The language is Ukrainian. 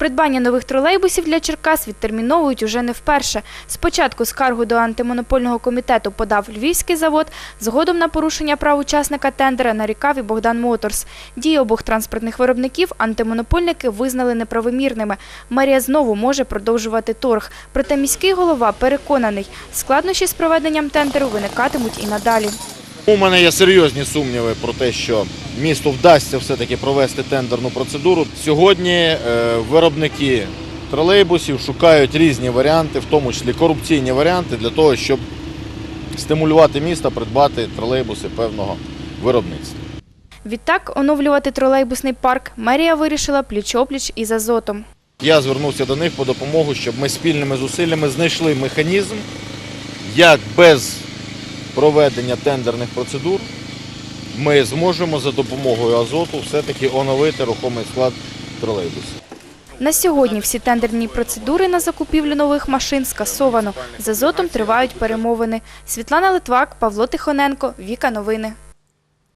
Придбання нових тролейбусів для Черкас відтерміновують уже не вперше. Спочатку скаргу до антимонопольного комітету подав Львівський завод, згодом на порушення прав учасника тендера нарікав і Богдан Моторс. Дії обох транспортних виробників антимонопольники визнали неправомірними. Мерія знову може продовжувати торг. Проте міський голова переконаний, складнощі з проведенням тендеру виникатимуть і надалі. У мене є серйозні сумніви про те, що місту вдасться все-таки провести тендерну процедуру. Сьогодні е, виробники тролейбусів шукають різні варіанти, в тому числі корупційні варіанти, для того, щоб стимулювати місто придбати тролейбуси певного виробництва. Відтак, оновлювати тролейбусний парк мерія вирішила пліч-опліч із азотом. Я звернувся до них по допомогу, щоб ми спільними зусиллями знайшли механізм, як без проведення тендерних процедур ми зможемо за допомогою азоту все-таки оновити рухомий склад тролейбусів. На сьогодні всі тендерні процедури на закупівлю нових машин скасовано. З азотом тривають перемовини. Світлана Литвак, Павло Тихоненко, Віка Новини.